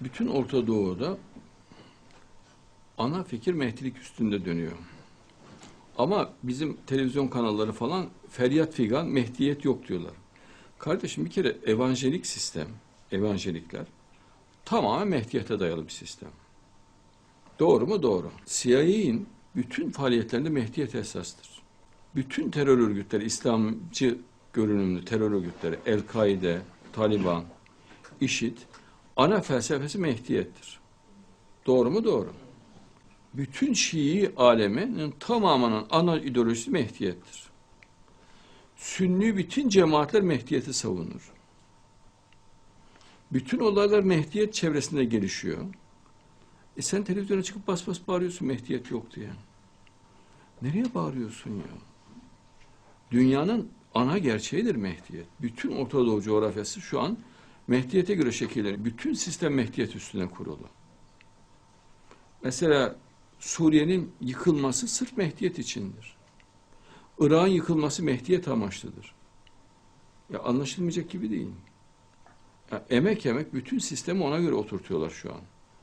bütün Orta Doğu'da ana fikir Mehdilik üstünde dönüyor. Ama bizim televizyon kanalları falan feryat figan Mehdiyet yok diyorlar. Kardeşim bir kere evanjelik sistem, evanjelikler tamamen Mehdiyete dayalı bir sistem. Doğru mu? Doğru. CIA'in bütün faaliyetlerinde Mehdiyet esastır. Bütün terör örgütleri, İslamcı görünümlü terör örgütleri, El-Kaide, Taliban, IŞİD, ana felsefesi Mehdiyettir. Doğru mu? Doğru. Bütün Şii aleminin tamamının ana ideolojisi Mehdiyettir. Sünni bütün cemaatler Mehdiyeti savunur. Bütün olaylar Mehdiyet çevresinde gelişiyor. E sen televizyona çıkıp bas bas bağırıyorsun Mehdiyet yok diye. Nereye bağırıyorsun ya? Dünyanın ana gerçeğidir Mehdiyet. Bütün Orta Doğu coğrafyası şu an Mehdiyet'e göre şekilleniyor. Bütün sistem Mehdiyet üstüne kurulu. Mesela Suriye'nin yıkılması sırf Mehdiyet içindir. Irak'ın yıkılması Mehdiyet amaçlıdır. Ya anlaşılmayacak gibi değil. Ya emek emek bütün sistemi ona göre oturtuyorlar şu an.